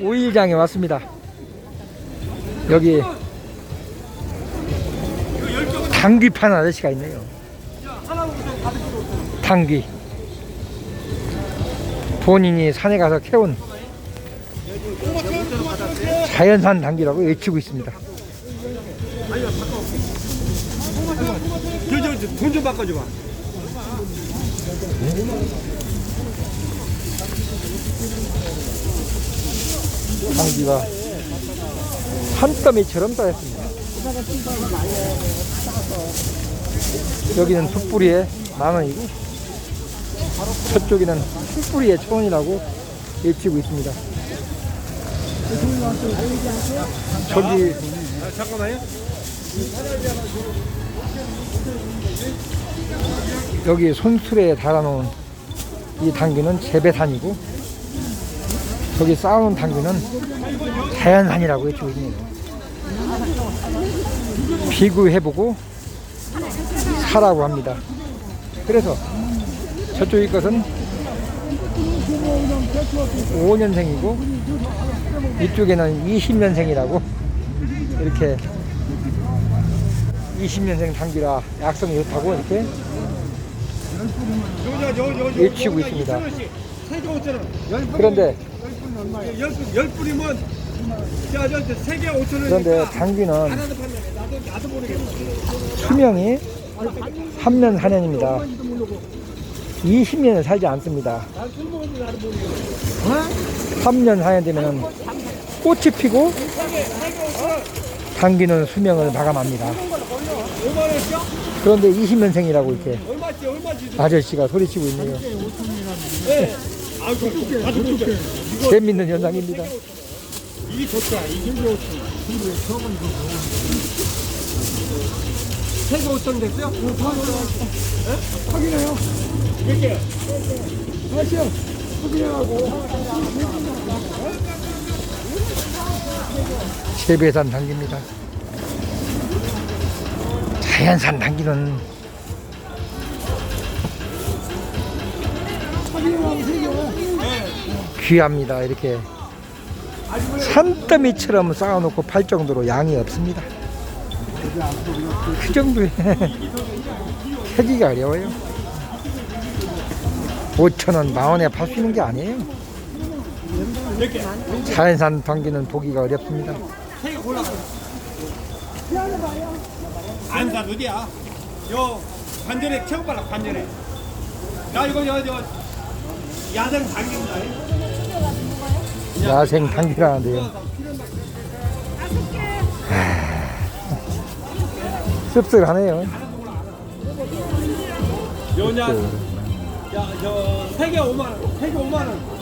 오일장에 왔습니다. 여기 당귀 파는 아저씨가 있네요. 당귀. 본인이 산에 가서 캐온 자연산 당귀라고 외치고 있습니다. 돈좀 바꿔줘봐. 당귀가 산더미처럼 쌓였습니다. 여기는 숯뿌리에 만 원이고 저쪽에는 숯뿌리에 천 원이라고 외치고 있습니다. 저기 아, 잠깐만요. 여기 손수레에 달아놓은 이 당귀는 재배산이고 저기 쌓아놓은 당귀는 자연산이라고 외치고 있네요. 비교해보고 사라고 합니다. 그래서 저쪽의 것은 5년생이고 이쪽에는 20년생이라고 이렇게 20년생 당귀라 약성이 좋다고 이렇게 외치고 있습니다. 세개 5천 원. 그런데 열, 분- 열 뿌리면 야, 저, 저, 세개 5천 원. 그런데 당귀는 나도. 나도, 나도 모르겠어. 수명이 3년 4년입니다. 20년을 살지 않습니다. 3년 4년 되면 꽃이 피고 당귀는 수명을 마감합니다. 5만 원이요? 그런데 20년생이라고 이렇게 얼마지, 얼마지? 아저씨가 소리치고 있네요. 네. 재밌는 현상입니다. 이게 좋다. 이게 5천 원. 세개 5천 원 됐어요? 네? 확인해요. 몇 개요? 다시요. 재배산 당귀입니다. 자연산 당귀는 귀합니다. 이렇게 산더미처럼 쌓아놓고 팔 정도로 양이 없습니다. 그 정도에 캐기가 어려워요. 5천원, 만원에 팔 수 있는 게 아니에요. 자연산 당귀는 보기가 어렵습니다. 안산 어디야? 요 관절에 체험 발라 관절에. 야 이거 저저 야생 당깁니다. 야생 당귀라는데요. 하, 씁쓸하네요. 요냐 야 저 세개 5만 원. 세개 5만 원.